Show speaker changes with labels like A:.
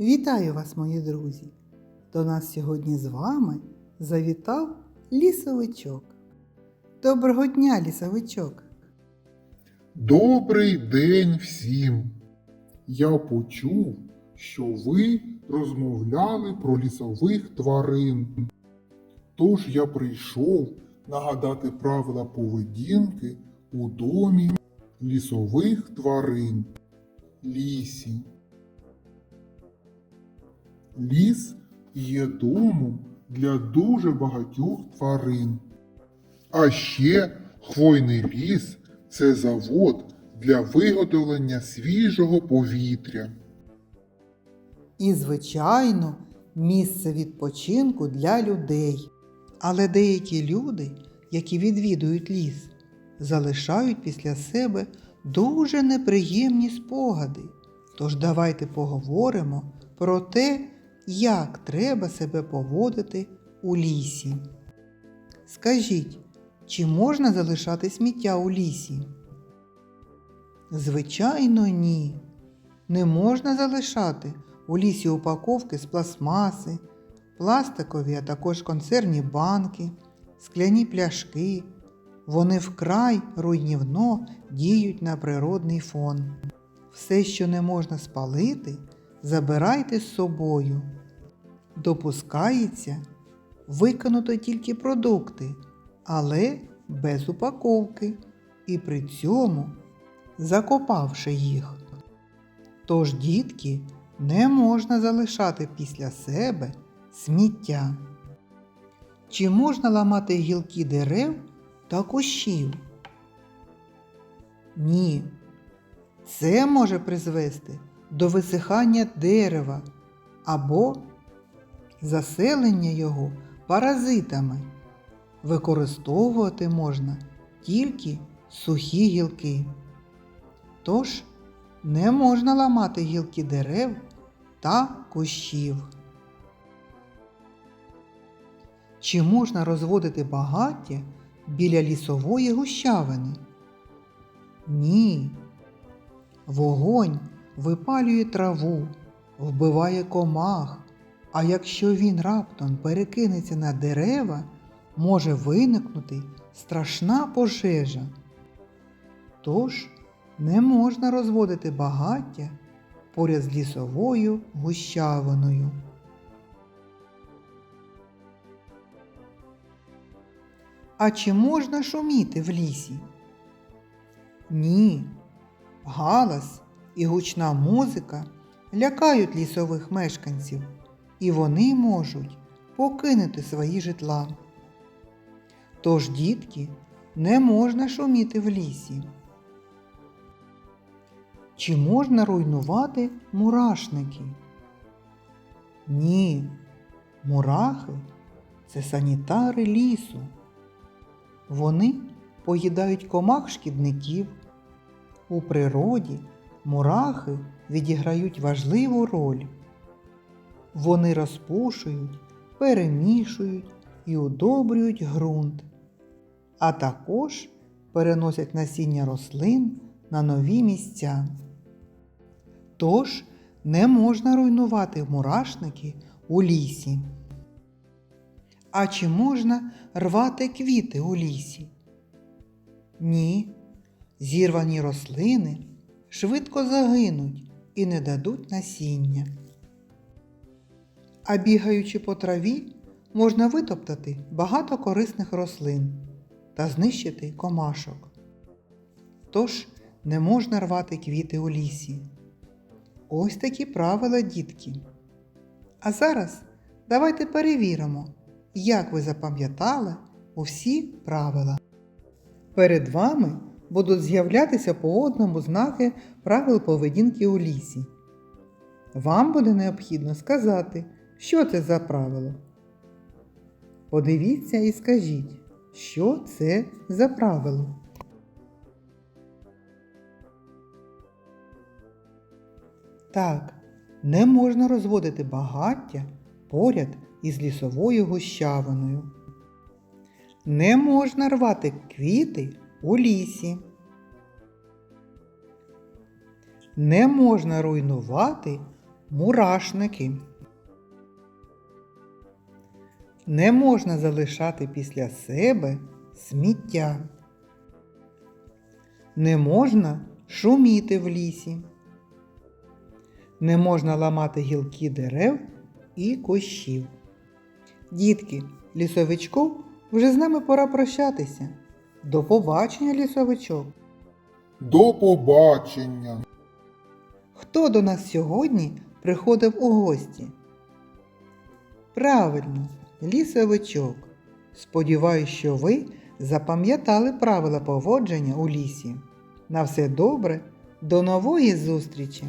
A: Вітаю вас, мої друзі! До нас сьогодні з вами завітав лісовичок. Доброго дня, лісовичок!
B: Добрий день всім! Я почув, що ви розмовляли про лісових тварин. Тож я прийшов нагадати правила поведінки у домі лісових тварин. Лісі. Ліс є домом для дуже багатьох тварин. А ще хвойний ліс це завод для виготовлення свіжого повітря.
A: І, звичайно, місце відпочинку для людей. Але деякі люди, які відвідують ліс, залишають після себе дуже неприємні спогади. Тож давайте поговоримо про те, як треба себе поводити у лісі. Скажіть, чи можна залишати сміття у лісі? Звичайно, ні. Не можна залишати у лісі упаковки з пластмаси, пластикові, а також консервні банки, скляні пляшки. Вони вкрай руйнівно діють на природний фон. Все, що не можна спалити, забирайте з собою. Допускається викинути тільки продукти, але без упаковки і при цьому закопавши їх. Тож, дітки, не можна залишати після себе сміття. Чи можна ламати гілки дерев та кущів? Ні. Це може призвести до висихання дерева або заселення його паразитами. Використовувати можна тільки сухі гілки. Тож не можна ламати гілки дерев та кущів. Чи можна розводити багаття біля лісової гущавини? Ні. Вогонь випалює траву, вбиває комах, а якщо він раптом перекинеться на дерева, може виникнути страшна пожежа. Тож не можна розводити багаття поряд з лісовою гущавиною. А чи можна шуміти в лісі? Ні. Галас і гучна музика лякають лісових мешканців, і вони можуть покинути свої житла. Тож, дітки, не можна шуміти в лісі. Чи можна руйнувати мурашники? Ні. Мурахи це санітари лісу. Вони поїдають комах шкідників. У природі мурахи відіграють важливу роль. Вони розпушують, перемішують і удобрюють ґрунт, а також переносять насіння рослин на нові місця. Тож не можна руйнувати мурашники у лісі. А чи можна рвати квіти у лісі? Ні. Зірвані рослини швидко загинуть і не дадуть насіння. А бігаючи по траві, можна витоптати багато корисних рослин та знищити комашок. Тож не можна рвати квіти у лісі. Ось такі правила, дітки. А зараз давайте перевіримо, як ви запам'ятали усі правила. Перед вами будуть з'являтися по одному знаки правил поведінки у лісі. Вам буде необхідно сказати, що це за правило. Подивіться і скажіть, що це за правило. Так, не можна розводити багаття поряд із лісовою гущавиною. Не можна рвати квіти у лісі. Не можна руйнувати Мурашники. Не можна залишати після себе сміття. Не можна шуміти в лісі. Не можна ламати гілки дерев і кущів. Дітки, лісовичков вже з нами пора прощатися. До побачення, лісовичок!
B: До побачення!
A: Хто до нас сьогодні приходив у гості? Правильно, лісовичок. Сподіваюсь, що ви запам'ятали правила поводження у лісі. На все добре, до нової зустрічі!